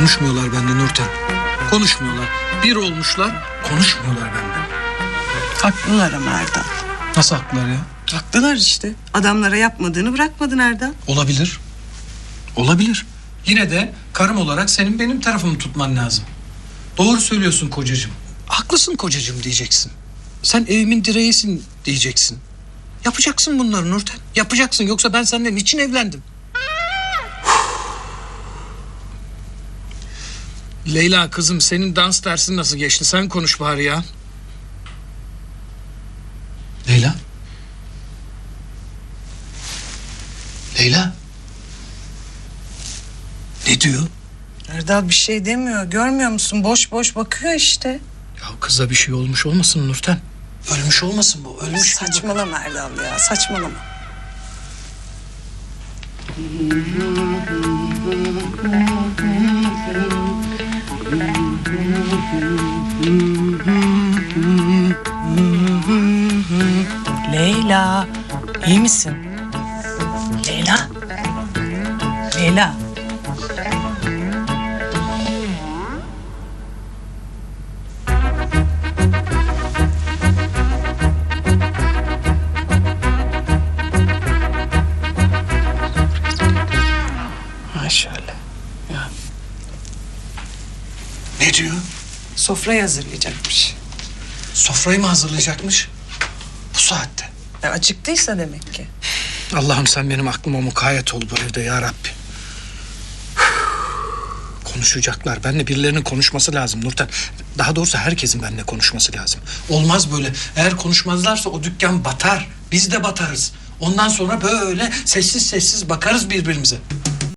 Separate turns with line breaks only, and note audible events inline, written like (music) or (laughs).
Konuşmuyorlar benden Nurten. Konuşmuyorlar. Bir olmuşlar, konuşmuyorlar benden.
Haklılar ama Erdal.
Nasıl haklılar ya?
Haklılar işte. Adamlara yapmadığını bırakmadın Erdal.
Olabilir. Olabilir. Yine de karım olarak senin benim tarafımı tutman lazım. Doğru söylüyorsun kocacığım. Haklısın kocacığım diyeceksin. Sen evimin direğisin diyeceksin. Yapacaksın bunları Nurten. Yapacaksın yoksa ben senden için evlendim. Leyla kızım senin dans dersin nasıl geçti? Sen konuş bari ya. Leyla. Leyla. Ne diyor?
Erdal bir şey demiyor. Görmüyor musun? Boş boş bakıyor işte.
Ya kıza bir şey olmuş olmasın Nurten? Ölmüş olmasın bu? Ölmüş?
Saçmalama Erdal ya. Saçmalama. (laughs) Leyla, iyi misin? Leyla. Leyla. Maşallah. Ya,
Ne diyor?
sofrayı hazırlayacakmış.
Sofrayı mı hazırlayacakmış? Bu saatte.
E, acıktıysa demek ki.
Allah'ım sen benim aklıma mukayyet ol bu evde ya Rabbi. Konuşacaklar. Benimle birilerinin konuşması lazım Nurten. Daha doğrusu herkesin benimle konuşması lazım. Olmaz böyle. Eğer konuşmazlarsa o dükkan batar. Biz de batarız. Ondan sonra böyle sessiz sessiz bakarız birbirimize.